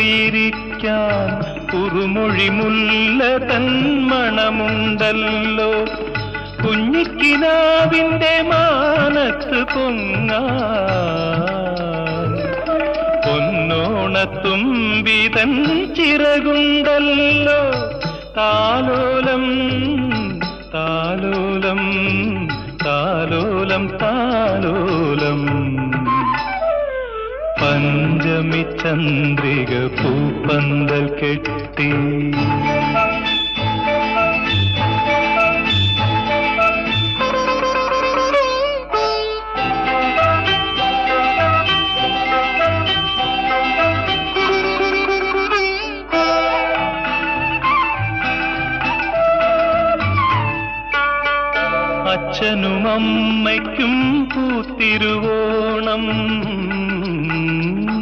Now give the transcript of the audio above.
വിളിക്കാൻ കുറുമൊഴി മുല്ല തന്മണമുണ്ടല്ലോ കുഞ്ഞിക്കിനാവിന്റെ മാനത്ത് പൊങ്ങാൻ പൊന്നോണത്തുമ്പിതൻ ചിറകുണ്ടല്ലോ. താലോലം താലോലം താലോലം താലോലം. പഞ്ചമി ചന്ദ്രിക പൂപ്പന്തൽ കെട്ടി. അച്ഛനും അമ്മയ്ക്കും പൂത്തിരുവോണം. Mm-hmm.